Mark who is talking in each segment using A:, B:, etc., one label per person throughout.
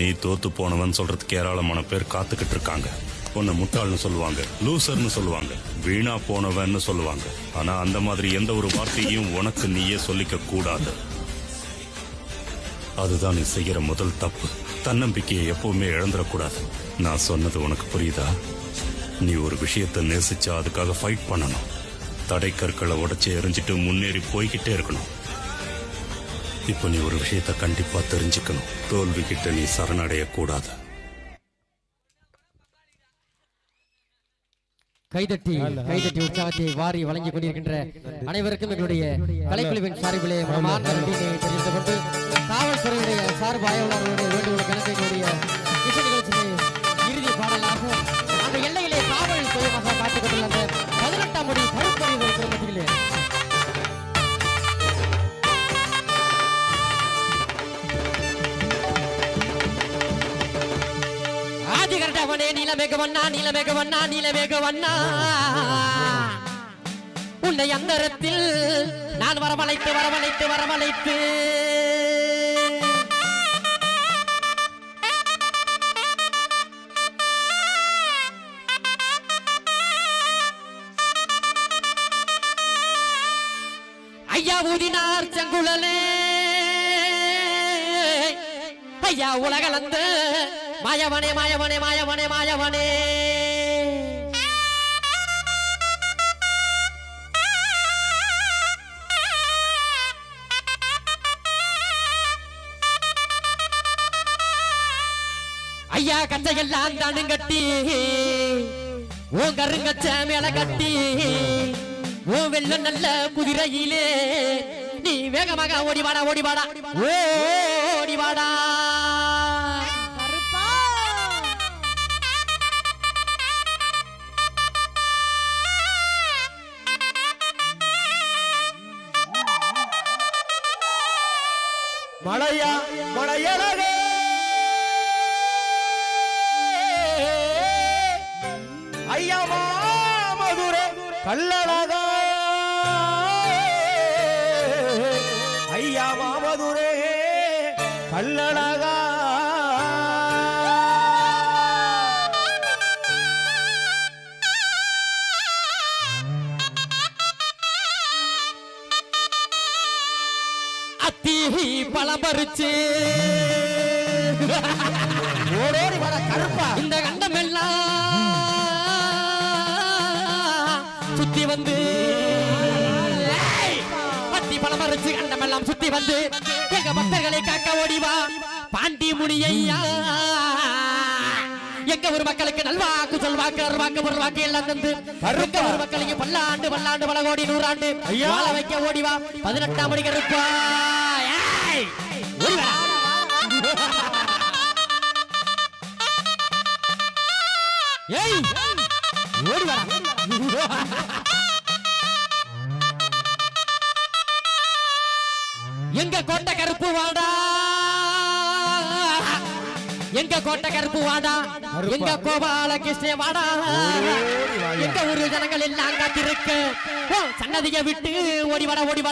A: நீ தோத்து போனவன் சொல்றதுக்கு ஏராளமான பேர் காத்துக்கிட்டு இருக்காங்க. உன்னை முட்டாள்னு சொல்லுவாங்க லூசர்னு சொல்லுவாங்க வீணா போனவன்னு சொல்லுவாங்க. ஆனா அந்த மாதிரி எந்த ஒரு வார்த்தையும் உனக்கு நீயே சொல்லிக்க கூடாது. அதுதான் நீ செய்யற முதல் தப்பு. தன்னம்பிக்கையை எப்பவுமே இழந்துடக்கூடாது. நான் சொன்னது உனக்கு புரியுதா? நீ ஒரு விஷயத்தை நேசிச்சா அதுக்காக ஃபைட் பண்ணணும். தடைக்கற்களை உடச்சி எரிஞ்சிட்டு முன்னேறி போய்கிட்டே இருக்கணும். இப்போ நீ ஒரு விஷயத்தை கண்டிப்பா தெரிஞ்சுக்கணும். தோல்வி கிட்ட நீ சரணடைய கூடாது
B: கைதட்டி கைதட்டி உற்சாகத்தை வாரி வழங்கிக் கொண்டிருக்கின்ற அனைவருக்கும் எங்களுடைய கலைக்குழுவின் சார்பிலே மனமார்ந்த நன்றியை தெரிவித்துக் கொண்டு காவல்துறையுடைய சார்பு நீலமேகவண்ணா நீலமேகவண்ணா நீலமேகவண்ணா உன்னை அந்தரத்தில் நான் வரவழைத்து வரவழைத்து வரவழைத்து. ஐயா ஊதினார் செங்குழலே. ஐயா உலகளந்த. மாயவனே மாயவனே மாயவனே மாயவனே. ஐயா கச்சையெல்லாம் கஞ்சையெல்லாம் தானுங்கட்டி. உன் கருங்கச்ச மேல கட்டி உன் வெள்ள நல்ல குதிரையிலே. நீ வேகமாக ஓடி வாடா ஓ ஓடி வாடா
C: மழையா மழையழகே ஐயமா மதுரை கல்லழகா கல்லழகா
B: அத்தி பழம் பறிச்சு
C: ஓடோடி வர கருப்பா.
B: இந்த கண்டம் எல்லாம் சுத்தி வந்து! அத்தி பழம் பறிச்சு கண்டம் எல்லாம் சுத்தி வந்து எங்க பக்தர்களை காக்க ஓடிவா பாண்டி முனியையா எங்க ஒரு மக்களுக்கு நல்வாக்கு சொல்வாக்கு அருவாக்கு பொருள்வாக்கு எல்லாம் தந்து எங்க ஒரு மக்களுக்கு பல்லாண்டு பல்லாண்டு பல கோடி நூறாண்டு! வாழ வைக்க ஓடிவா பதினெட்டாம் மணி கருப்பா ஏய்! ஓடி வா. எங்க கோட்டை கருப்பு வாடா? எங்க கோட்டை கருப்பு வாடா? எங்க கோபால கிருஷ்ண வாடா எங்க ஊரு ஜனங்கள் எல்லாம் காத்திருக்க. சன்னதியை விட்டு ஓடி வாடா ஓடி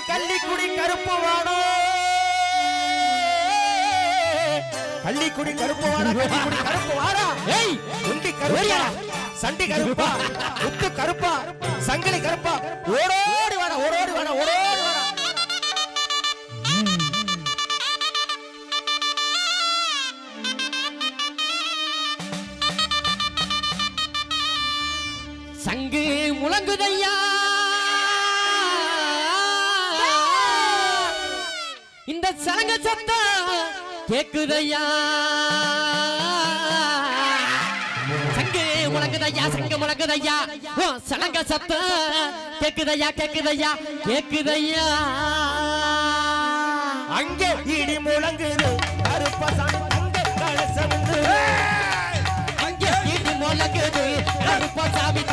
B: ஓடி
C: ஏன் கள்ளிக்குடி கருப்பு வாடோ. கள்ளிக்குடி கருப்பு வாடா கள்ளிக்குடி கருப்பு வாடா.
B: ஏய்
C: உண்டி கருப்பா. சண்டி கருப்பா முத்து கருப்பா சங்கிலி கருப்பா. ஓடோடி
B: சலங்க சத்தம் கேக்குதையா? சங்கு முழங்குதையா சங்கு முழங்குதையா? ஓ சலங்க சத்தம் கேக்குதையா கேக்குதையா? கேக்குதையா?
C: அங்கே இடி முழங்குது கருப்பசாமி அங்கே கலசம்
B: அங்கே இடி முழங்குது கருப்பசாமி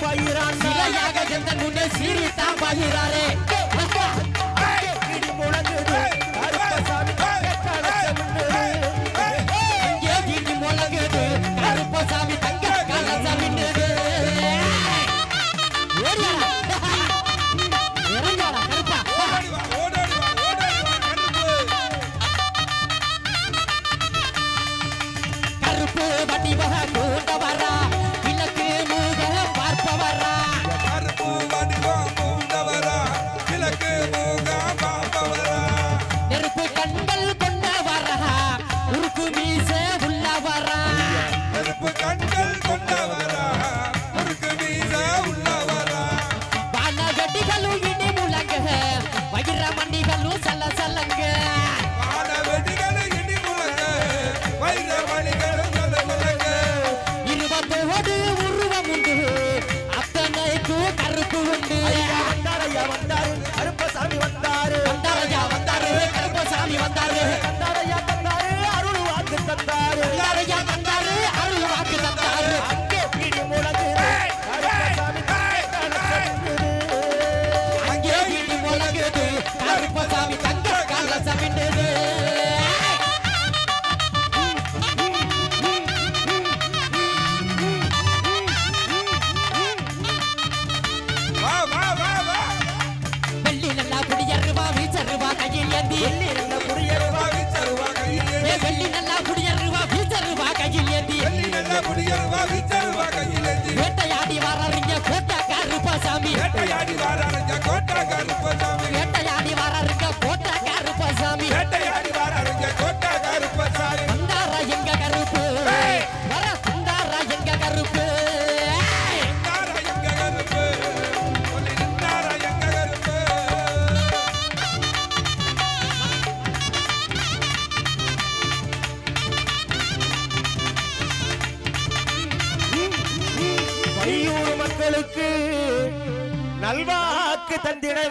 B: பயிரான் சிலையாக
D: எந்த
B: முன்னே சீரித்தான் பயிராரே கருப்பசாமி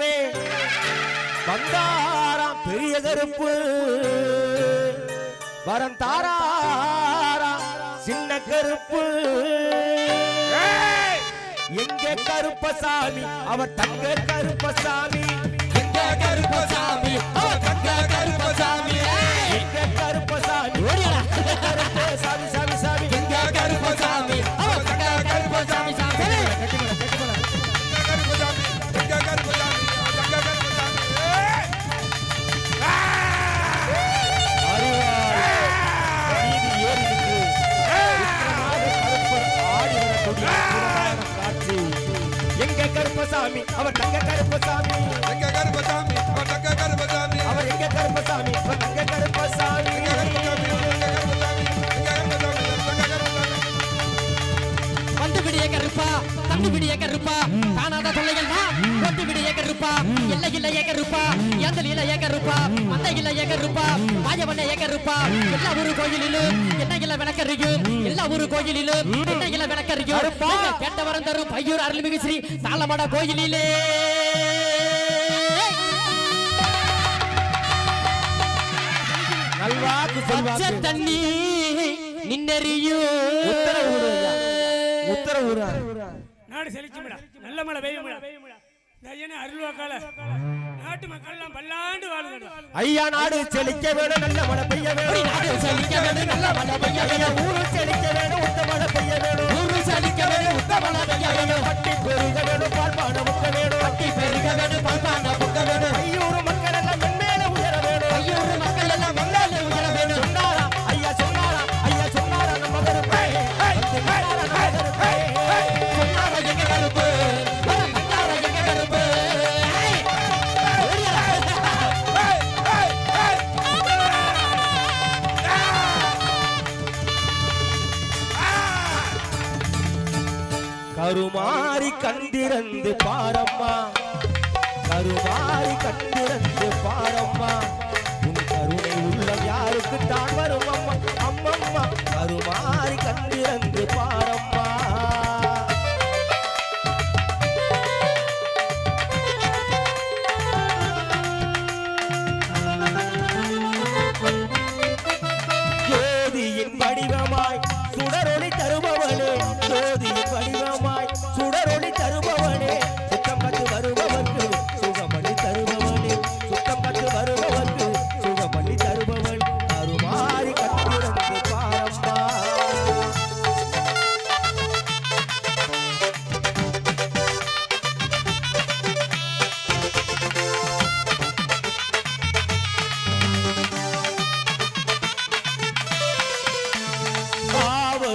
C: தந்திடவே வந்தாராம் பெரிய கருப்பு. வரம் தாராராம் சின்ன கருப்பு! எங்க கருப்பசாமி? அவர் தங்க கருப்பசாமி.
D: எங்க கருப்பசாமி? அவ தங்க கருப்பசாமி!
C: எங்க கருப்பசாமி?
B: ஓடியாடா. விடிய கருப்பா காணாத தொல்லைகள் கொண்டு விடிய கருப்பா எல்லை இல்ல ஏகருப்பா ஏந்தல் இல்ல ஏகருப்பா மந்தை இல்ல ஏகருப்பா மாயவண்ண ஏகருப்பா எல்லா ஊரு கோயிலிலும் என்ன இல்ல விளக்கறியும் எல்லா ஊரு கோயிலிலும் என்ன இல்ல விளக்கறியும்
C: கருப்பா.
B: கேட்டவரம் தரும் பையூர் அருள்மிகு ஸ்ரீ தாளமட கோயிலிலே பச்சை
C: சொல்வாக்கு
B: தண்ணி நின்னறியும்
C: உத்தரவு விடு ஐயா. உத்தரவு விடு.
E: நாடு செழிக்குமிடா நல்ல மழை பெய்யுமிடா அருள்வாக்கால நாட்டு மக்கள் எல்லாம் பல்லாண்டு
C: ஐயா நாடு செழிக்க வேணும் நல்ல மழை பெய்ய வேணும்
B: நாடு செழிக்க வேணும், நல்ல மழை பெய்ய வேணும்.
C: ஊரு செழிக்க வேணும் உத்த மழை பெய்ய வேணும்
B: ஊரு செழிக்க வேணும், உத்த மழை பெய்ய வேணும்.
C: பட்டி பெருக வேணும் பால்பான முக்க வேணும்
B: பட்டி பெருக வேணும், பால்பான புக்க வேணும்.
C: கண்டிருந்து பாரம்மா. கருமாறி கண்டிருந்து பாரம்மா. உன் கருணை உள்ளம் யாருக்கு தான் வரும் அம்மா. அம்மம்மா. கருமாறி கண்டிருந்து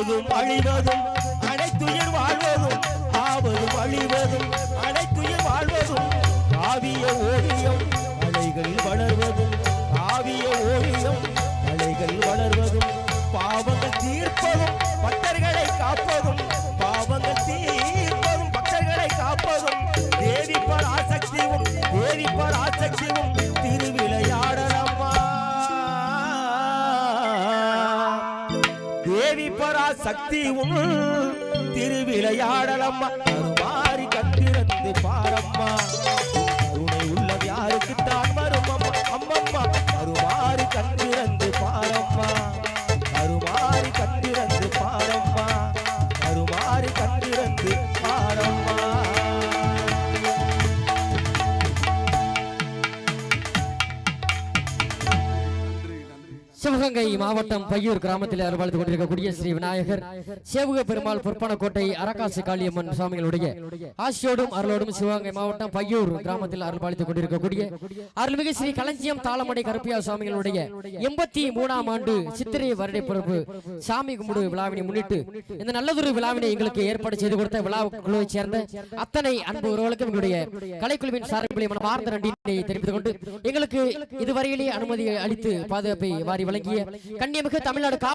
C: ஆவதும் அழிவதும் அனைத்துயிர் வாழ்வதும் ஆவதும் அழிவதும் அனைத்துயிர் வாழ்வதும் காவிய ஓவியம் அலைகளில் வளர்வதும் காவிய ஓவியம் அலைகளில் வளர்வதும் பாவங்கள் தீர்ப்பதும் பக்தர்களை காப்பதும் பாவங்கள் தீர் தேவி திருவிளையாடலம்மா. கருமாறி கத்திரந்து பாரம்மா.
B: மாவட்டம் பையூர் கிராமத்தில் அருள்பாலித்துக் கொண்டிருக்கக்கூடிய ஸ்ரீ விநாயகர். சேவுக பெருமாள் பொற்பனக்கோட்டை அரக்காசு காளியம்மன் சுவாமிகளுடைய ஆசியோடும் அருளோடும் சிவகங்கை மாவட்டம் பையூர் கிராமத்தில் அருள்பாலித்துக் கொண்டிருக்கக்கூடிய அருள்மிகு ஸ்ரீ களஞ்சியம் தாளமடை கருப்பியா சுவாமிகளுடைய எண்பத்தி மூணாம் ஆண்டு சித்திரை வருடை பிறப்பு சாமி கும்பிடு விழாவினை முன்னிட்டு இந்த நல்லதொரு விழாவினை எங்களுக்கு ஏற்பாடு செய்து கொடுத்த விழா குழுவைச் சேர்ந்த அத்தனை அன்பு உறவுகளுக்கும் எங்களுடைய கலைக்குழுவின் சார்பில் மனமார்ந்த நன்றியை தெரிவித்துக் கொண்டு எங்களுக்கு இதுவரையிலேயே அனுமதி அளித்து பாதுகாப்பை வாரி வழங்கிய கண்ணியமிகு தமிழ்நாடு